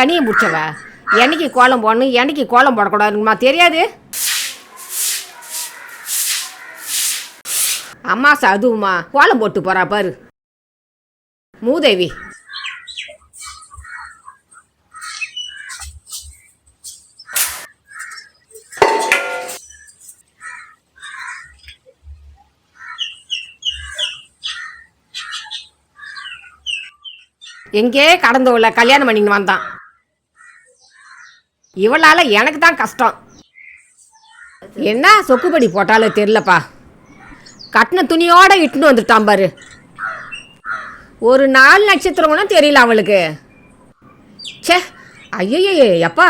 சனியை முடிச்சவ? என்னைக்கு கோலம் போடணும்? என்னைக்கு கோலம் போடக்கூடாதுமா தெரியாது? அம்மா அதுவுமா கோலம் போட்டு போறா பாரு. மூதேவி. எங்கே கடந்தவள கல்யாணம் பண்ணின்னு வந்தான். இவளால் எனக்கு தான் கஷ்டம். என்ன சொக்குப்படி போட்டாலும் தெரிலப்பா கட்டின துணியோடு இட்டுன்னு வந்துட்டான் பாரு. ஒரு நாலு நட்சத்திரம் கூட தெரியல அவளுக்கு. ச்சே ஐயோ எப்பா.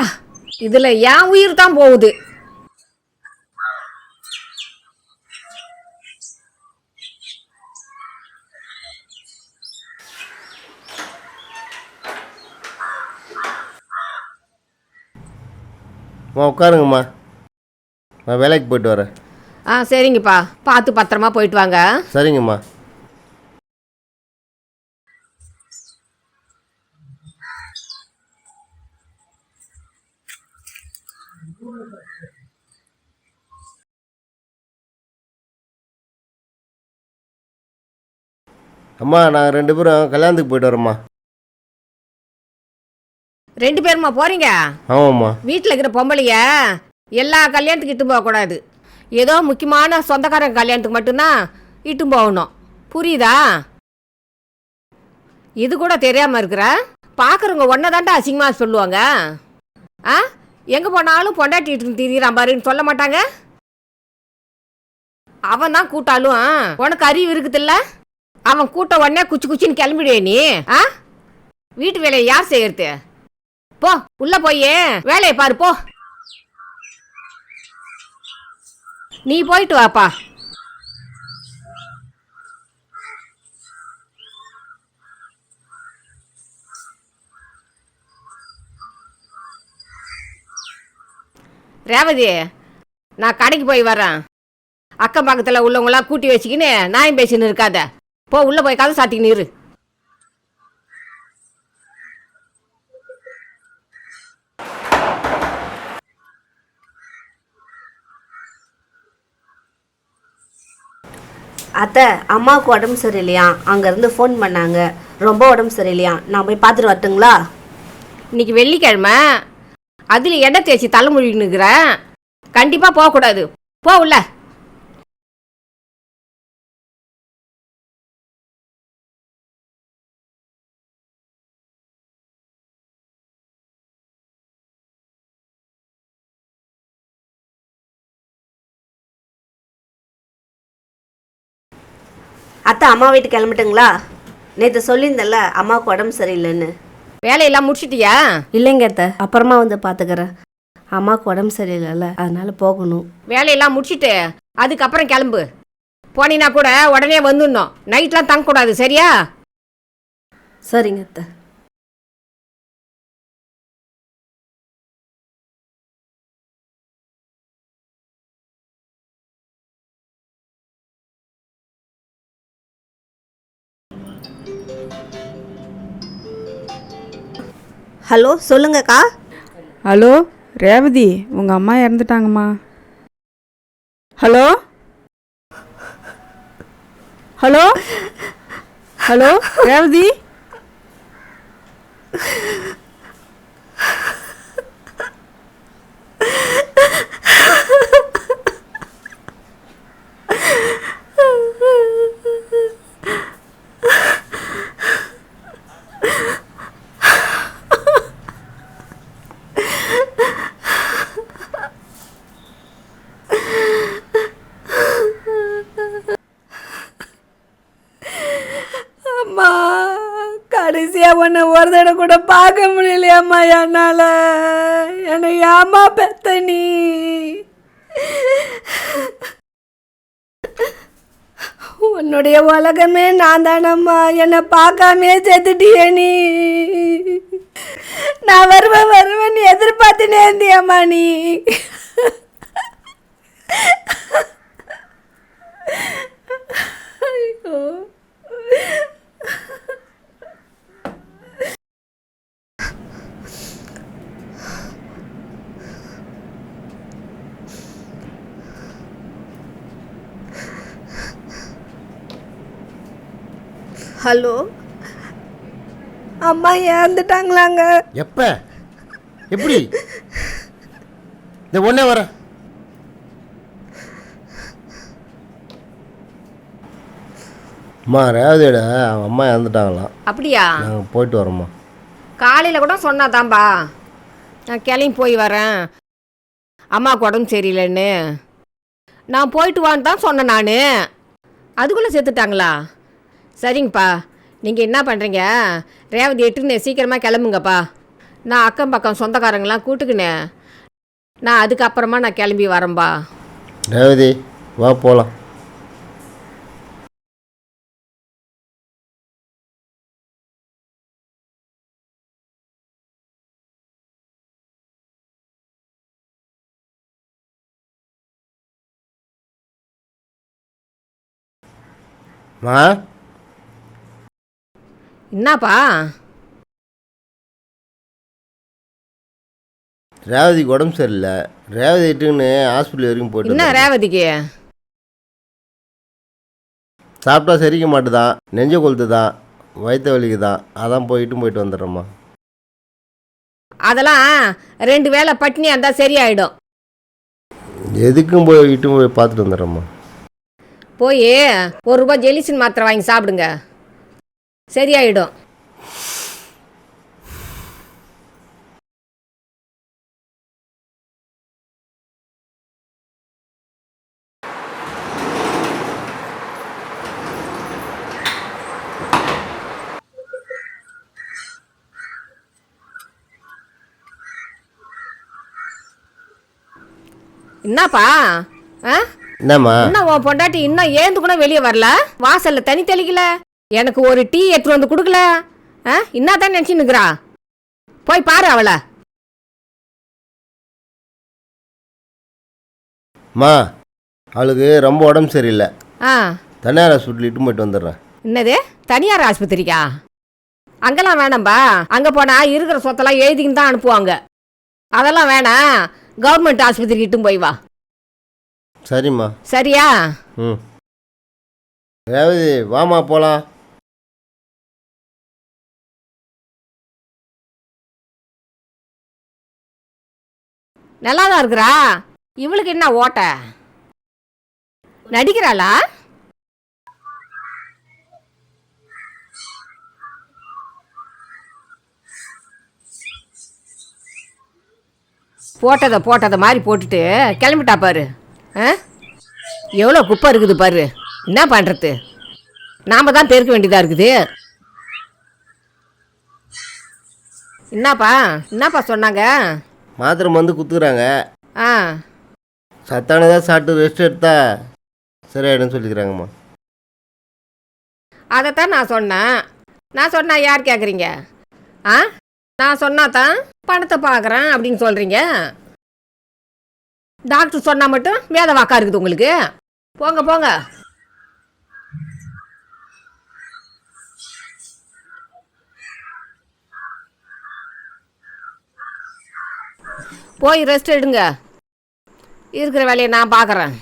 இதில் என் உயிர் தான் போகுது. அம்மா உட்காருங்கம்மா. நான் வேலைக்கு போயிட்டு வரேன். ஆ சரிங்கப்பா. பார்த்து பத்திரமா போயிட்டு வாங்க. சரிங்கம்மா. அம்மா நாங்கள் ரெண்டு பேரும் கல்யாணத்துக்கு போயிட்டு வரோம்மா. ரெண்டு பேருமா போறீங்க? ஆமாம்மா. வீட்டில் இருக்கிற பொம்பளைய எல்லா கல்யாணத்துக்கு இட்டு போகக்கூடாது. ஏதோ முக்கியமான சொந்தக்காரங்க கல்யாணத்துக்கு மட்டும்தான் இட்டு போகணும். புரியுதா? இது கூட தெரியாமல் இருக்கிற? பார்க்குறவங்க ஒன்றை தாண்டா அசிங்கமாக சொல்லுவாங்க. ஆ? எங்கே போனாலும் பொண்டாட்டி இட்டு திரியிறான் பாருன்னு சொல்ல மாட்டாங்க? அவன் தான் கூட்டாலும் உனக்கு அறிவு இருக்குதுல்ல? அவன் கூட்ட உடனே குச்சி குச்சின்னு கிளம்பிடுவே நீ ஆ? வீட்டு வேலையை யார் செய்யறது? போ உள்ள போய் வேலையை பாரு போ. நீ போயிட்டு வாப்பா. ரேவதி நான் கடைக்கு போய் வரேன் அக்கம் பக்கத்தில் உள்ளவங்களாம் கூட்டி வச்சுக்கின்னு நாயம் பேசின்னு இருக்காத. போ உள்ளே போய் கதை சாத்திக்கின்னு இரு. அத்தை அம்மாவுக்கு உடம்பு சரியில்லையா? அங்கேருந்து ஃபோன் பண்ணாங்க. ரொம்ப உடம்பு சரியில்லையா? நான் போய் பார்த்துட்டு வரட்டுங்களா? இன்னைக்கு வெள்ளிக்கிழமை. அதில் எடை தேய்ச்சி தலைமொழின்னு இருக்கிறேன் கண்டிப்பாக போகக்கூடாது. போ உள்ள அத்தை அம்மா வீட்டுக்கு கிளம்பட்டுங்களா? நேற்று சொல்லியிருந்தேன்ல அம்மாவுக்கு உடம்பு சரியில்லைன்னு. வேலையெல்லாம் முடிச்சிட்டியா? இல்லைங்க அத்தை அப்புறமா வந்து பார்த்துக்கிறேன் அம்மாவுக்கு உடம்பு சரியில்லைல்ல அதனால போகணும். வேலையெல்லாம் முடிச்சிட்டு அதுக்கப்புறம் கிளம்பு. போனீன்னா கூட உடனே வந்துடணும். நைட்லாம் தங்கக்கூடாது சரியா? சரிங்க அத்தை. ஹலோ சொல்லுங்கக்கா. ஹலோ ரேவதி உங்கள் அம்மா இறந்துட்டாங்கம்மா. ஹலோ? ஹலோ? ஹலோ ரேவதி அம்மா கடைசியா உன்னை ஒரு தடவை கூட பார்க்க முடியலையாம்மா என்னால். என்னை ஏம்மா பெத்த நீ? உன்னுடைய உலகமே நான் தானம்மா. என்னை பார்க்காமே செத்துட்டியே நீ. நான் வருவேன் வருவேன் எதிர்பார்த்துனே இருந்தியம்மா நீ. ஐயோ. ஹலோ? அம்மா இறந்துட்டாங்களாங்க. எப்போ? எப்படி? இந்த ஒன்றே வரேன் அம்மா ரேவதியோட அவங்க அம்மா இறந்துட்டாங்களாம் அப்படியா? நாங்கள் போயிட்டு வரோம்மா. காலையில் கூட சொன்னாதான்பா. நான் கிளம்பி போய் வரேன். அம்மாவுக்கு உடம்பு சரியில்லைன்னு. நான் போயிட்டு வான்னு தான் சொன்னேன் நான். அதுக்குள்ளே செத்துட்டாங்களா? சரிங்கப்பா. நீங்கள் என்ன பண்ணுறீங்க ரேவதி எட்டுன்னு சீக்கிரமாக கிளம்புங்கப்பா. நான் அக்கம் பக்கம் சொந்தக்காரங்களாம் கூட்டுக்கினேன் நான் அதுக்கப்புறமா நான் கிளம்பி வரேன்பா. ரேவதி வா போகலாம் மா? என்னப்பா? ரேவதிக்கு உடம்பு சரியில்லை. ரேவதி இட்டுன்னு ஹாஸ்பிட்டல் வரைக்கும் போயிட்டு என்ன. ரேவதிக்கு? சாப்பிட்டா செரிக்க மாட்டுதான். நெஞ்ச கொளுத்து தான் வயிற்று வலிக்கு தான் அதான் போயிட்டு போயிட்டு வந்துடுறேம்மா. அதெல்லாம் ரெண்டு வேளை பட்டினியாக இருந்தால் சரியாயிடும். எதுக்கும் போய் இட்டு போய் பார்த்துட்டு வந்துடுறேம்மா. போய் ஒரு ரூபாய் ஜெலிசின் மாத்திரை வாங்கி சாப்பிடுங்க. சரியாயிடும். என்னப்பா? ஆ? என்னம்மா? இன்னும் உன் பொண்டாட்டி இன்னும் ஏந்து கூட வெளியே வரல? வாசல்ல தனி தெளிக்கல? எனக்கு ஒரு டீ எடுத்துட்டு வந்து கொடுக்கல. ஆ? தான் நினச்சி நிற்கிறா போய் பாரு அவளை. அம்மா அவளுக்கு ரொம்ப உடம்பு சரியில்லை. ஆ. தனியார் ஹாஸ்பிட்டல் இட்டு போயிட்டு வந்துடுறேன். என்னது? தனியார் ஆஸ்பத்திரிக்கா? அங்கெல்லாம் வேணாம்பா. அங்கே போனால் இருக்கிற சொத்தெல்லாம் எழுதிக்கின்னு தான் அனுப்புவாங்க. அதெல்லாம் வேணாம். கவர்மெண்ட் ஆஸ்பத்திரிக்கு இட்டும் போய் வா. சரிம்மா. சரியா? ம். ரேவதி வாமா போகலாம் நல்லா தான் இருக்கிறா. இவளுக்கு என்ன ஓட்ட? நடிக்கிறாளா? போட்டதை போட்டதை மாதிரி போட்டுட்டு கிளம்பிட்டா பாரு. ஆ? எவ்வளோ குப்பை இருக்குது பாரு. என்ன பண்ணுறது நாம் தான் பெருக்க வேண்டியதாக இருக்குது. என்னப்பா? என்னப்பா சொன்னாங்க? மாத்திரை மருந்து குத்துக்கிறாங்க. ஆ. சத்தானதாக சாப்பிட்டு ரெஸ்ட் எடுத்தா சரியாயிடும்னு சொல்லிக்கிறாங்கம்மா. அதைத்தான் நான் சொன்னேன். நான் சொன்னா யார் கேட்குறீங்க ஆ? நான் சொன்னா தான் பணத்தை பார்க்குறேன் அப்படின்னு சொல்கிறீங்க டாக்டர் சொன்னால் மட்டும் வேத வாக்கா இருக்குது உங்களுக்கு. போங்க போங்க. போய் ரெஸ்ட் எடுங்க. இருக்கிற வேலையை நான் பார்க்குறேன்.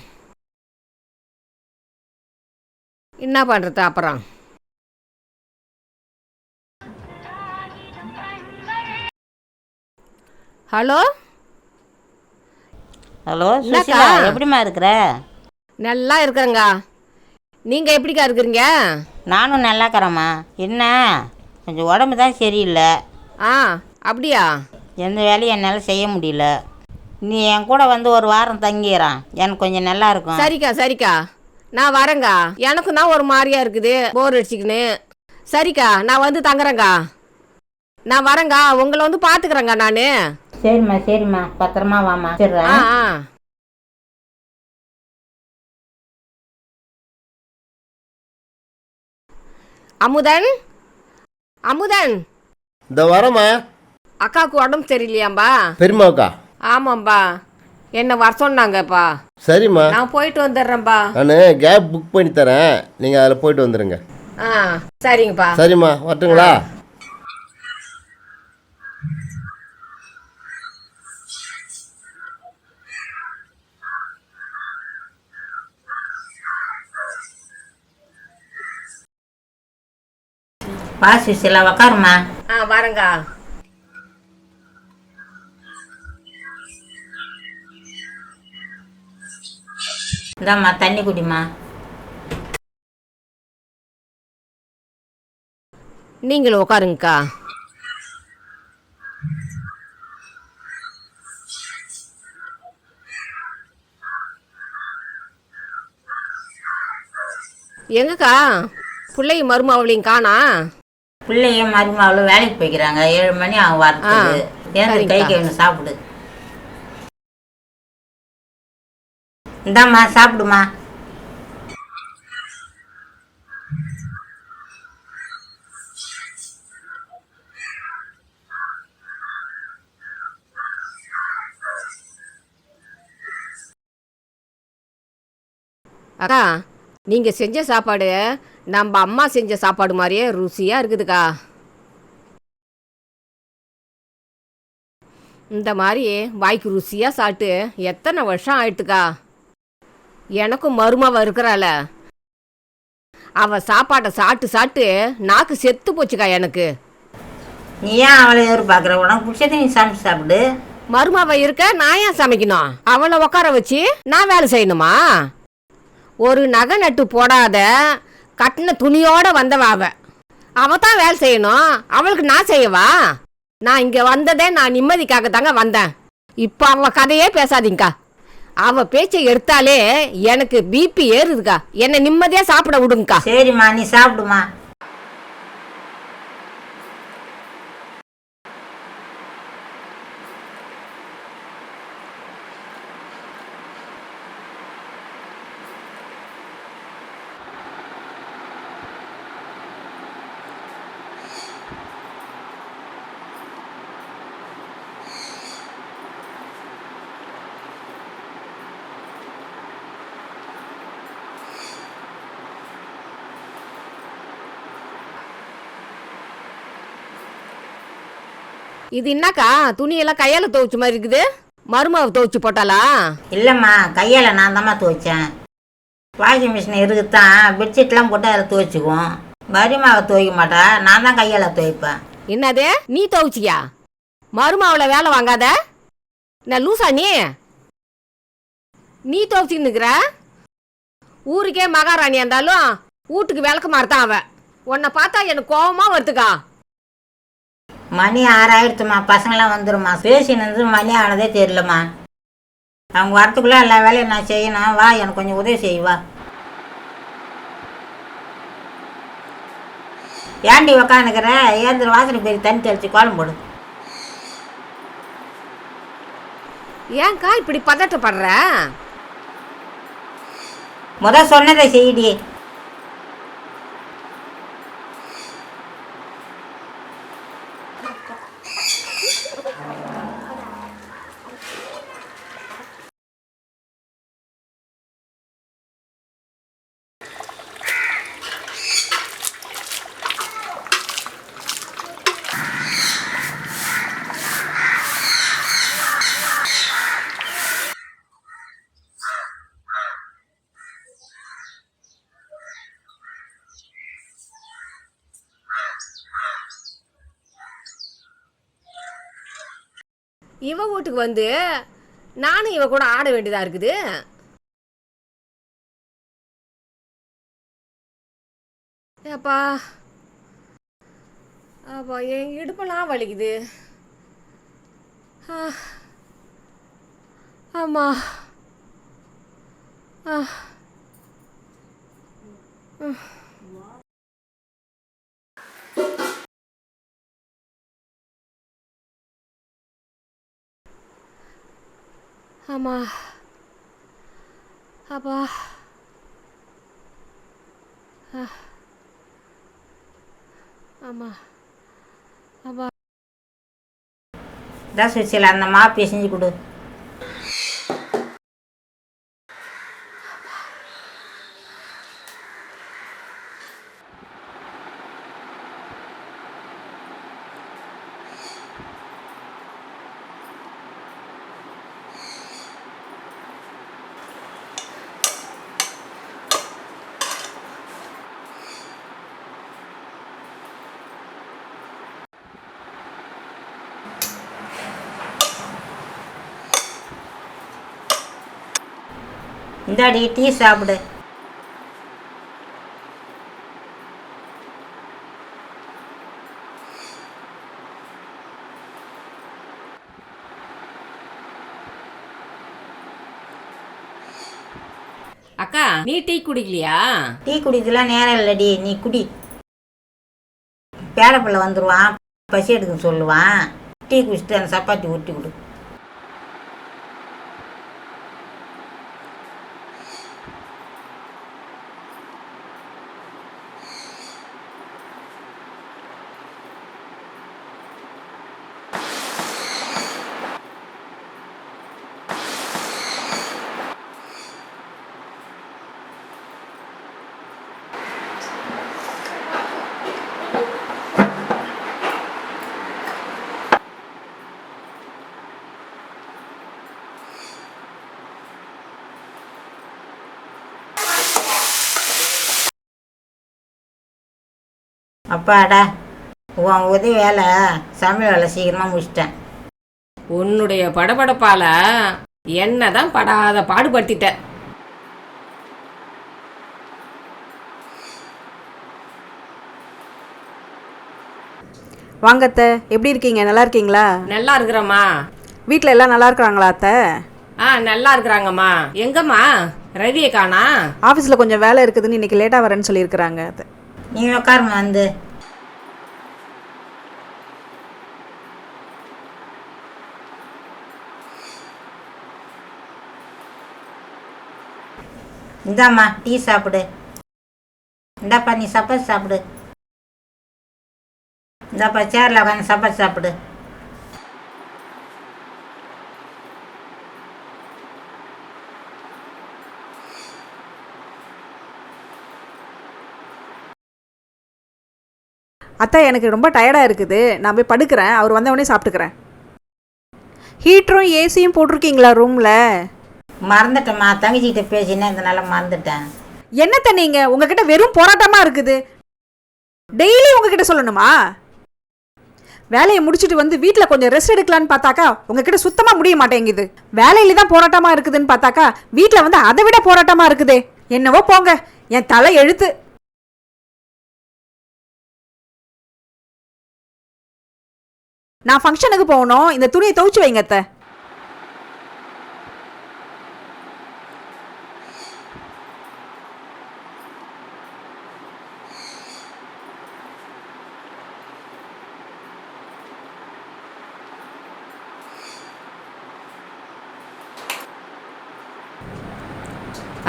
என்ன பண்ணுறது அப்புறம்? ஹலோ? ஹலோ? சுசிலா எப்படிம்மா இருக்கிற? நல்லா இருக்கிறேங்க நீங்கள் எப்படிக்கா இருக்கிறீங்க? நானும் நல்லா இருக்கிறேம்மா என்ன? கொஞ்சம் உடம்பு தான் சரியில்லை. ஆ அப்படியா? எந்த வேலையும் என்னால் செய்ய முடியல. நீ என் கூட வந்து ஒரு வாரம் தங்கிக்கிறான் எனக்கு கொஞ்சம் நல்லா இருக்கும். சரிக்கா சரிக்கா. நான் வரேங்க எனக்கும் தான் ஒரு மாதிரியா இருக்குது. போர் அடிச்சுக்கின்னு. சரிக்கா நான் வந்து தங்குறேங்க்கா நான் வரேங்க உங்களை வந்து பார்த்துக்கிறேங்க நான். சரிம்மா சரிம்மா. பத்திரமா வாம்மா. ஆ சரிடா ஆ. அமுதன்? அமுதன்? இந்த வரம்மா. அக்காவுக்கு உடம்பு சரியில்லையாம்பா? பெரியம்மாவுக்கா ஆமாம்பா. என்ன வர சொன்னாங்கப்பா. சரிம்மா. நான் போயிட்டு வந்துடுறேன்ப்பா நான் கேப் புக் பண்ணி தரேன். நீங்கள் அதில் போயிட்டு வந்துடுங்க ஆ சரிங்கப்பா. சரிம்மா வரட்டுங்களா? வா சுசிலா உக்காருமா ஆ வரேங்கா. இந்தாம்மா தண்ணி குடிமா நீங்களும் உட்காருங்கக்கா. எங்கக்கா? பிள்ளையும் மருமாவளையும் காணா? பிள்ளையும் மருமாவளும் வேலைக்கு போய்க்கிறாங்க. ஏழு மணி ஆகும் வரத்துக்கு. ஏன். கை கழுவின்னு சாப்பிடு. இந்தாம்மா சாப்பிடுமா. அக்கா நீங்கள் செஞ்ச சாப்பாடு நம்ம அம்மா செஞ்ச சாப்பாடு மாதிரியே ருசியாக இருக்குதுக்கா. இந்த மாதிரி வாய்க்கு ருசியாக சாப்பிட்டு எத்தனை வருஷம் ஆயிடுத்துக்கா. எனக்கும் மருமாவ இருக்கிறாள. அவ சாப்பாட்டை சாப்பிட்டு சாப்பிட்டு நாக்கு செத்து போச்சுக்கா எனக்கு. நீ ஏன் அவளை எதிர்பார்க்குற உனக்கு பிடிச்சதை நீ சமைச்சு சாப்பிடு. மருமாவ இருக்க நான் ஏன் சமைக்கணும்? அவளை உட்கார வச்சு நான் வேலை செய்யணுமா? ஒரு நகை நட்டு போடாத கட்டின துணியோட வந்தவ அவ. அவ தான் வேலை செய்யணும். அவளுக்கு நான் செய்யவா? நான் இங்க வந்ததே நான் நிம்மதிக்காக தாங்க வந்தேன். இப்போ அவ கதையே பேசாதீங்கக்கா. அவ பேச்சை எடுத்தாலே எனக்கு பிபி ஏறுதுக்கா. என்ன நிம்மதியா சாப்பிட விடுங்கக்கா. சரிம்மா நீ சாப்பிடுமா. இது என்னக்கா? துணியெல்லாம் கையால துவைச்ச மாதிரி இருக்குது. மருமாவை துவைச்சு போட்டாளா? இல்லைம்மா கையால் நான் தாம்மா துவைச்சேன். வாஷிங் மிஷின் இருக்குதான் பெட்ஷீட்லாம் போட்டு அதில் துவைச்சிக்குவோம். மருமாவை துவைக்க மாட்டா நான் தான் கையால் துவைப்பேன். என்னது? நீ துவைச்சியா? மருமாவுல வேலை வாங்காத? நான் லூசா நீ? நீ துவைச்சின்னு இருக்கிற? ஊருக்கே மகாராணியா இருந்தாலும் வீட்டுக்கு விளக்கு மாறுதான் அவ உன்னை பார்த்தா எனக்கு கோவமா வருதுக்கா. மணி ஆறாயிடுத்துமா பசங்களாம் வந்துருமா பேசின்னு இருந்து மணி ஆனதே தெரியலம்மா. அவங்க வரத்துக்குள்ளே எல்லா வேலையும் நான் செய்யணும். வா எனக்கு கொஞ்சம் உதவி செய் வா. ஏண்டி உக்காந்துக்கிற? ஏந்திர வாசனை பெரிய தண்ணி தெளிச்சு கோலம் போடு. ஏன்க்கா இப்படி பதட்டப்படுற? முத சொன்னதை செய்டி. வீட்டுக்கு வந்து நானும் இவ கூட ஆட வேண்டியதா இருக்குது. அப்பா. அப்பா என் இடுப்பெல்லாம் வலிக்குது. ஆ. ஆமா ஆ ஆமா அப்பா ஆ. ஆமா அப்பா தான் சுவிட்சில் அந்த மாப்பியை செஞ்சு கொடு இந்தாடி டீ சாப்பிடு. அக்கா நீ டீ குடிக்கலையா? டீ குடிக்கலாம் நேரம் இல்லடி நீ குடி. பேரப்பிள்ளை வந்துடுவான் பசி எடுக்க சொல்லுவான். டீ குடிச்சிட்டு அந்த சப்பாத்தி ஊட்டி கொடு. அப்பாடா உன் உதவி வேலை சமையல் வேலை சீக்கிரமாக முடிச்சிட்டேன். உன்னுடைய படபடப்பால என்னதான் படாத பாடுபடுத்திட்ட. வாங்க அத்தை எப்படி இருக்கீங்க? நல்லா இருக்கீங்களா? நல்லா இருக்கிறம்மா. வீட்டில் எல்லாம் நல்லா இருக்கிறாங்களா அத்தை? ஆ நல்லா இருக்கிறாங்கம்மா. எங்கம்மா? ரவியை காணா? ஆஃபீஸில் கொஞ்சம் வேலை இருக்குதுன்னு இன்னைக்கு லேட்டாக வரேன்னு சொல்லியிருக்கிறாங்க அத்தை. நீ உட்காருமா வந்து. இந்தாம்மா டீ சாப்பிடு. இந்தாப்பா நீ சப்பாத்தி சாப்பிடு. இந்தாப்பா சேரில் உட்காந்து சப்பாத்தி சாப்பிடு. அத்தை எனக்கு ரொம்ப டயர்டாக இருக்குது. நான் போய் படுக்கிறேன். அவர் வந்தவொடனே சாப்பிட்டுக்கிறேன். ஹீட்டரும் ஏசியும் போட்டிருக்கீங்களா ரூமில் மறந்துட்டேம்மா. தங்கச்சிக்கிட்ட பேசினேன். இதனால மறந்துட்டேன். என்னத்த நீங்கள் உங்ககிட்ட வெறும் போராட்டமாக இருக்குது. டெய்லி உங்ககிட்ட சொல்லணுமா? வேலையை முடிச்சுட்டு வந்து வீட்டில் கொஞ்சம் ரெஸ்ட் எடுக்கலான்னு பார்த்தாக்கா உங்ககிட்ட சுத்தமாக முடிய மாட்டேங்குது. வேலையில தான் போராட்டமாக இருக்குதுன்னு பார்த்தாக்கா வீட்டில் வந்து அதை விட போராட்டமாக இருக்குதே. என்னவோ போங்க. என் தலை எழுத்து. நான் ஃபங்க்ஷனுக்கு போகணும். இந்த துணியை துவைச்சு வைங்க அத்தை.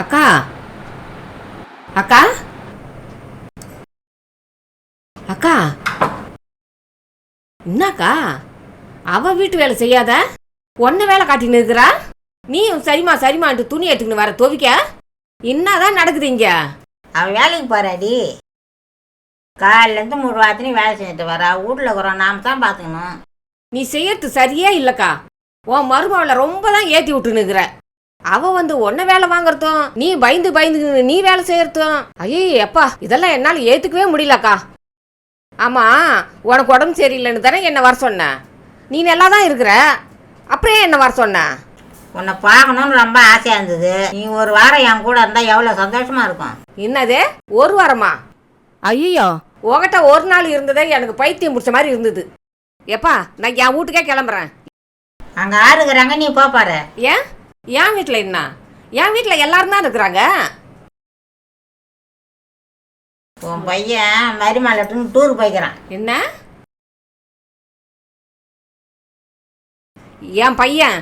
அக்கா. அக்கா. அக்கா. என்னக்கா? அவ வீட்டு வேலை செய்யாத? ஒன்ன வேலை காட்டின்னு இருக்கிறா? நீயும் சரிமா சரிமான்ட்டு துணி எடுத்துக்கின்னு வர துவைக்க? என்னதான் நடக்குது இங்க? அவன் வேலைக்கு போறாடி. காலிலேருந்து மூணு வாரத்துலையும் வேலை செஞ்சுட்டு வரா வீட்டில் இருக்கிறோம் நாம் தான் பார்த்துக்கணும். நீ செய்யறது சரியே இல்லக்கா. உன் மருமவளை ரொம்ப தான் ஏத்தி விட்டுனுக்குற அவ வந்து உன்ன வேலை வாங்குறதும் நீ பயந்து பயந்து நீ வேலை செய்யறதும். ஐயே அப்பா இதெல்லாம் என்னால ஏத்துக்கவே முடியலக்கா. ஆமா உனக்கு உடம்பு சரியில்லைன்னு தானே என்ன வர சொன்ன? நீ நல்லா தான் இருக்கிற. அப்புறம் என்ன வர சொன்ன? உன்னை பார்க்கணும்னு ரொம்ப ஆசையாக இருந்தது. நீ ஒரு வாரம் என் கூட இருந்தால் எவ்வளோ சந்தோஷமா இருக்கும்? என்னது? ஒரு வாரமா? ஐயோ உங்ககிட்ட ஒரு நாள் இருந்ததே எனக்கு பைத்தியம் பிடிச்ச மாதிரி இருந்தது. எப்பா நான் என் வீட்டுக்கே கிளம்புறேன். அங்கே ஆறுகிறாங்க நீ போ பாரு. ஏன்? என் வீட்டில் என்ன? என் வீட்டில் எல்லாரும் தான் இருக்கிறாங்க? உன் பையன் மரிமாலட்டுன்னு டூர் போய்க்கிறான். என்ன? என் பையன்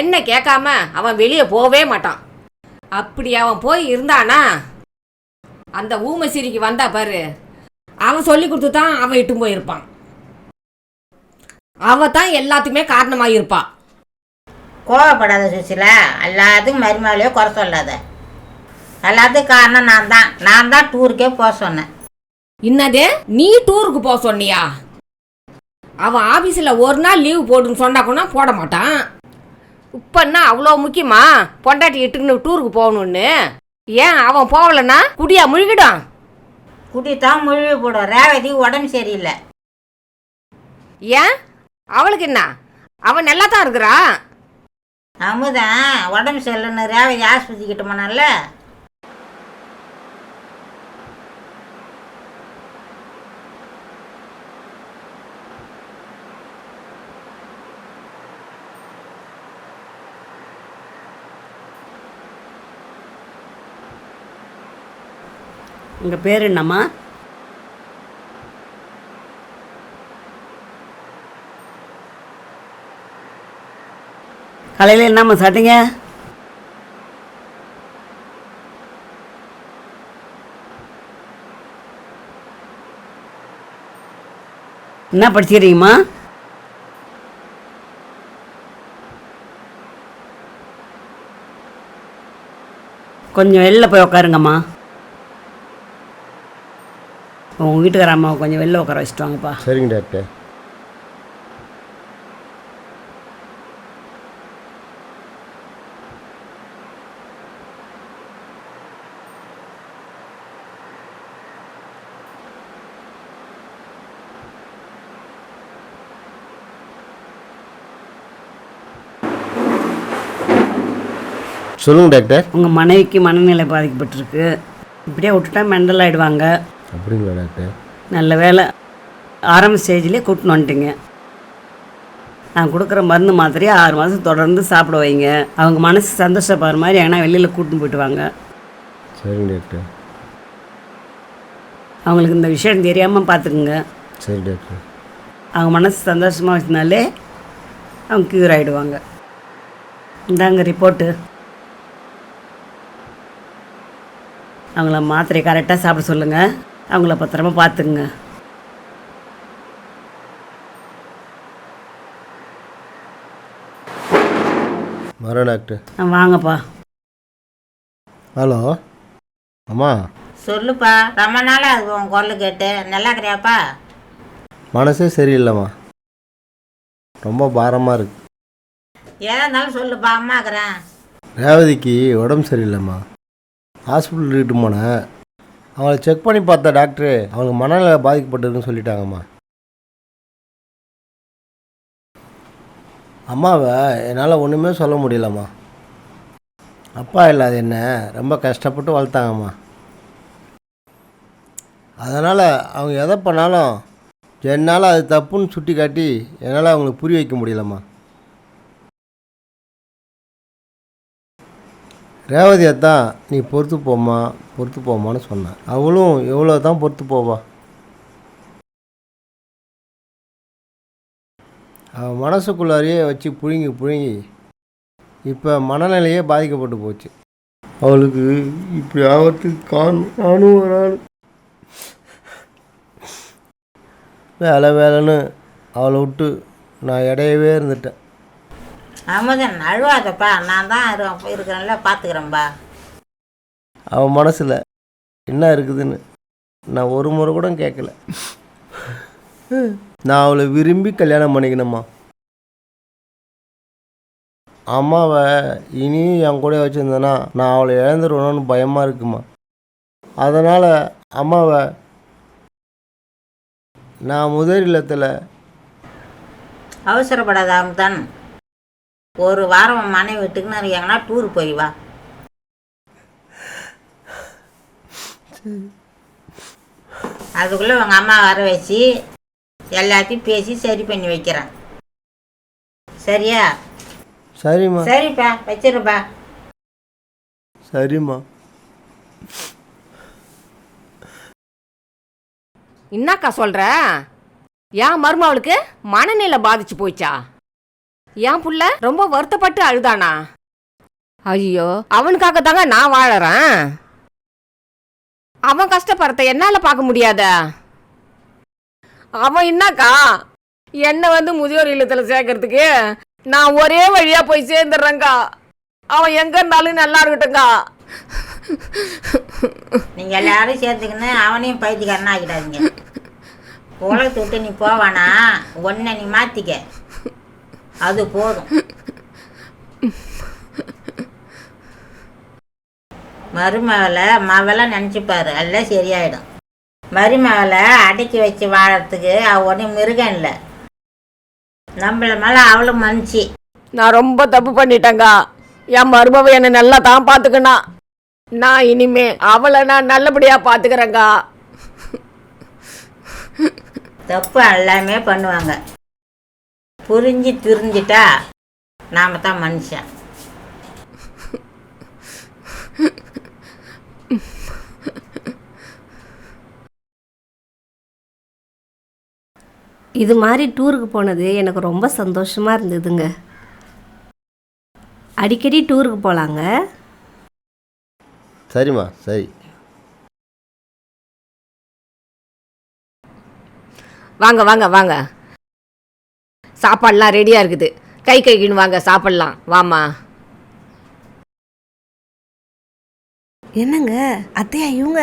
என்ன கேட்காம அவன் வெளியே போகவே மாட்டான். அப்படி அவன் போய் இருந்தானா? அந்த ஊமசிரிக்கு வந்தா பாரு. அவன் சொல்லி கொடுத்து தான் அவன் இட்டு போயிருப்பான். அவ தான் எல்லாத்துக்குமே காரணமாக இருப்பான் கோவப்படாத சுசிலா எல்லாத்துக்கும் மரிமாலையோ குறை சொல்லாத. எல்லாத்துக்கும் காரணம் நான் தான் நான் தான் டூருக்கே போக சொன்னேன். என்னது? நீ டூருக்கு போக சொன்னியா? அவன் ஆபீஸில் ஒரு நாள் லீவு போடுன்னு சொன்னா கூட போட மாட்டான். இப்போ என்ன அவ்வளோ முக்கியமா? பொண்டாட்டி இட்டுன்னு டூருக்கு போகணும்னு. ஏன் அவன் போகலன்னா குடியா முழுகிடும்? குடித்தான் முழுவி போடும். ரேவதி உடம்பு சரியில்லை. ஏன்? அவளுக்கு என்ன? அவன் நல்லா தான் இருக்கிறா? அமுதான் உடம்பு சரியில்லைன்னு ரேவதி ஆஸ்பத்திரிக்கிட்ட போனால உங்கள் பேர் என்னம்மா? காலையில் என்னம்மா சாப்பிட்டீங்க? என்ன படிச்சுக்கிறீங்கம்மா? கொஞ்சம் வெளில போய் உட்காருங்கம்மா உங்கள் வீட்டுக்கார அம்மாவை கொஞ்சம் வெளில உட்கார வச்சுட்டு வாங்கப்பா. சரிங்க டாக்டர். சொல்லுங்க டாக்டர். உங்கள் மனைவிக்கு மனநிலை பாதிக்கப்பட்டிருக்கு. இப்படியே விட்டுட்டா மெண்டல் ஆகிடுவாங்க அப்படிங்களா டாக்டர் நல்ல வேலை. ஆரம்ப ஸ்டேஜ்லேயே கூட்டின்னு வந்துட்டீங்க. நான் கொடுக்குற மருந்து மாத்திரையை ஆறு மாதம் தொடர்ந்து சாப்பிட வைங்க. அவங்க மனசு சந்தோஷப்படுற மாதிரி எங்கன்னா வெளியில் கூட்டின்னு போயிட்டு வாங்க. சரிங்க டாக்டர். அவங்களுக்கு இந்த விஷயம் தெரியாமல் பார்த்துக்குங்க. சரி டாக்டர். அவங்க மனசு சந்தோஷமாக வச்சுனாலே அவங்க க்யூர் ஆகிடுவாங்க இந்தாங்க ரிப்போர்ட்டு அவங்கள மாத்திரை கரெக்டாக சாப்பிட சொல்லுங்கள் அவங்கள பத்திரமா பார்த்துக்குங்க வரேன் டாக்டர். ஆ, வாங்கப்பா. ஹலோ. அம்மா. சொல்லுப்பா ரொம்ப நாளாக அது உன் குரல் கேட்டு. நல்லா இருக்கிறியாப்பா? மனசே சரியில்லைம்மா. ரொம்ப பாரமாக இருக்கு. ஏதா இருந்தாலும் சொல்லுப்பா அம்மாக்குறேன் ரேவதிக்கு உடம்பு சரியில்லைம்மா. ஹாஸ்பிட்டல் இட்டு போனேன். அவங்கள செக் பண்ணி பார்த்த டாக்டரு அவங்களுக்கு மனநிலை பாதிக்கப்பட்டதுன்னு சொல்லிட்டாங்கம்மா. அம்மாவை என்னால் ஒன்றுமே சொல்ல முடியலம்மா. அப்பா இல்லாத என்ன? ரொம்ப கஷ்டப்பட்டு வளர்த்தாங்கம்மா. அதனால் அவங்க எதை பண்ணாலும் என்னால் அது தப்புன்னு சுட்டி காட்டி என்னால் அவங்களுக்கு புரிய வைக்க முடியலம்மா. ரேவதியை தான் நீ பொறுத்து போம்மா பொறுத்து போம்மான்னு சொன்னேன் அவளும் எவ்வளோ தான் பொறுத்து போவா? அவள் மனசுக்குள்ளாரையே வச்சு புழுங்கி புழுங்கி இப்போ மனநிலையே பாதிக்கப்பட்டு போச்சு. அவளுக்கு இப்படி ஆபத்துக்கு காணும் நானும் ஒரு ஆள். வேலை வேலைன்னு அவளை விட்டு நான் இடையவே இருந்துட்டேன். அமுதன் அழுவாதப்பா நான் தான் இரு- இருக்கிறேன்ல பார்த்துக்கிறேன்பா அவன் மனசில் என்ன இருக்குதுன்னு நான் ஒரு முறை கூட கேட்கல நான் அவளை விரும்பி கல்யாணம் பண்ணிக்கணுமா? அம்மாவை இனியும் என் கூட வச்சுருந்தேன்னா நான் அவளை இழந்துருவேணும்னு பயமாக இருக்குமா? அதனால் அம்மாவை நான் முதல் இல்லத்தில் அவசரப்படாத அமுதன் ஒரு வாரம் உன் மனைவி வீட்டுக்குன்னு எங்கன்னா டூர் போய் வா. அதுக்குள்ளே உங்கள் அம்மா வர வச்சு எல்லாத்தையும் பேசி சரி பண்ணி வைக்கிறேன். சரியா? சரிம்மா. சரிப்பா வச்சிருப்பா. சரிம்மா. என்னக்கா சொல்ற? ஏன் மருமவளுக்கு மனநிலை பாதிச்சு போச்சா ஏன் புள்ள ரொம்ப வருத்தப்பட்டு அழுதானா? ஐயோ. அவனுக்காக தாங்க நான் வாழறேன். அவன் கஷ்டப்படுறத என்னால பார்க்க முடியாத. அவன் என்னக்கா? என்ன வந்து முதியோர் இல்லத்துல சேர்க்கறதுக்கு நான் ஒரே வழியா போய் சேர்ந்துடுறேங்க்கா அவன் எங்க இருந்தாலும் நல்லா இருக்கட்டும்க்கா. நீங்கள் எல்லாரும் சேர்த்துக்கின்னு அவனையும் பைத்தியக்காரனா ஆக்கிடாதீங்க. உலகத்தை விட்டு நீ போவானா? ஒன்றை நீ மாற்றிக்க அது போதும். மருமகளை மவலை நினச்சிப்பாரு. எல்லாம் சரியாயிடும். மருமகளை அடக்கி வச்சு வாழறதுக்கு அவ ஒன்றும் மிருகம் இல்லை. நம்மள மேலே அவளும் மனுச்சு நான் ரொம்ப தப்பு பண்ணிட்டேங்க என் மருமவ என்னை நல்லா தான் பார்த்துக்கணா நான் இனிமே அவளை நான் நல்லபடியாக பார்த்துக்கிறேங்க தப்பு எல்லாமே பண்ணுவாங்க. புரிஞ்சு திரிஞ்சிட்டா நாம தான் மனுஷன். இது மாதிரி டூருக்கு போனது எனக்கு ரொம்ப சந்தோஷமாக இருந்ததுங்க. அடிக்கடி டூருக்கு போகலாங்க சரிம்மா சரி. வாங்க வாங்க வாங்க. சாப்பாடெலாம் ரெடியாக இருக்குது. கை கைக்குன்னு வாங்க சாப்பிட்லாம். வாம்மா. என்னங்க? அத்தையா இவங்க?